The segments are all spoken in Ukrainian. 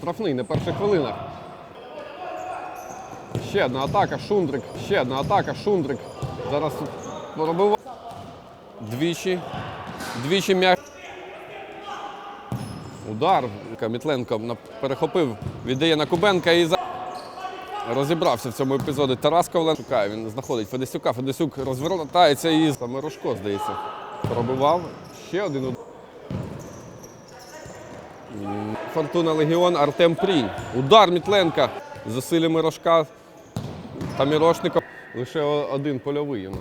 Штрафний на перших хвилинах. Ще одна атака, Шундрик. Ще одна атака, Шундрик. Зараз пробиває. Двічі. Двічі м'яч. Удар. Мітленко перехопив, віддає на Кубенка і за... розібрався в цьому епізоді. Тарас Ковлен шукає, він знаходить Федесюка. Федесюк розвертається і саме Рожко, здається. Пробивав. Ще один удар. Фортуна Легіон Артем Прінь. Удар Мітленка. з Засиллями Рожка та Мірошником. Лише один польовий у нас.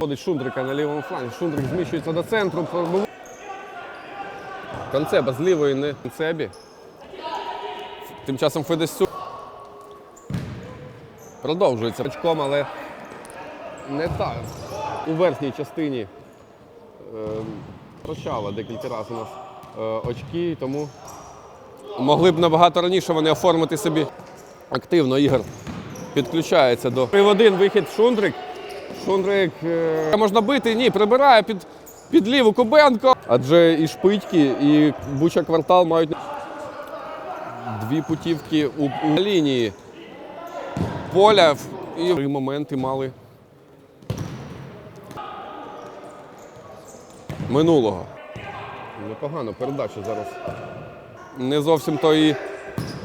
Ходить Шундрика на лівому флангі. Шундрик зміщується до центру. Концеба з лівої не Концебі. Тим часом Федесюк продовжується очком, але не так. У верхній частині е, прощала декілька разів у нас очки, тому могли б набагато раніше вони оформити собі активно ігор. Підключається до 3 в 1 вихід Шундрик. Шундрик е, можна бити, ні, прибирає під, під ліву Кубенко. Адже і Шпитьки, і Буча квартал мають дві путівки у, у лінії поля. І три моменти мали минулого. Непогано передача зараз. Не зовсім то і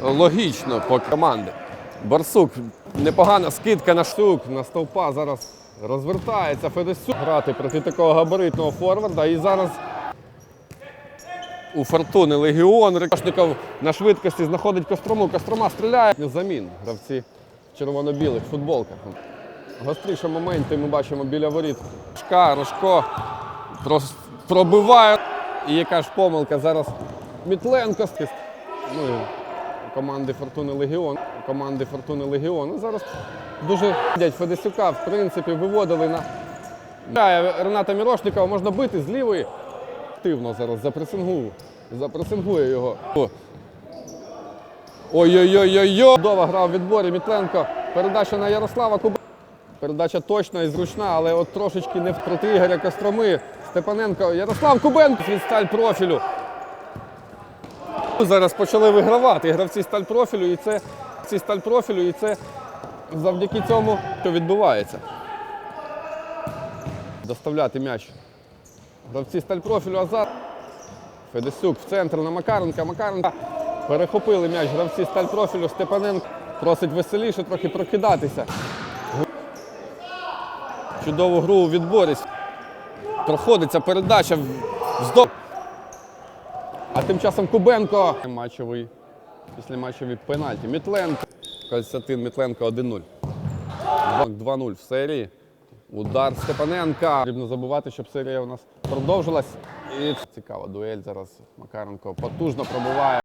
логічно по команді. Барсук, непогана скидка на штук, на стовпа зараз розвертається Федесюк. Грати проти такого габаритного форварда. І зараз у Фортуни Легіон. Рикошников на швидкості знаходить Кострому. Кострома стріляє. Замін гравці червоно-білих футболках. Гостріше моменти ми бачимо біля воріт. Рожка, Рожко пробиває. І яка ж помилка зараз Мітленко. Ну, команди Фортуни Легіон. Команди Фортуни Легіон. Ну, зараз дуже дядь Федесюка, в принципі, виводили на. Рената Мірошникова можна бити з лівої. Активно зараз запресингує. Запресингує його. Ой-ой-ой-ой-ой! Чудово грав в відборі Мітленко. Передача на Ярослава Куба. Передача точна і зручна, але от трошечки не проти Ігоря Костроми. Степаненко, Ярослав Кубенко від сталь профілю. Зараз почали вигравати гравці сталь профілю, і це ці сталь профілю, і це завдяки цьому, що відбувається. Доставляти м'яч. Гравці сталь профілю, а зараз Федесюк в центр на Макаренка. Макаренка перехопили м'яч гравці сталь профілю. Степаненко просить веселіше трохи прокидатися. Чудову гру у відборі. Проходиться передача вздовж. А тим часом Кубенко. Матчовий, після матчовий пенальті. Мітленко. Константин Мітленко 1-0. 2-0 в серії. Удар Степаненка. Потрібно забувати, щоб серія у нас продовжилась. І цікава дуель зараз. Макаренко потужно пробиває.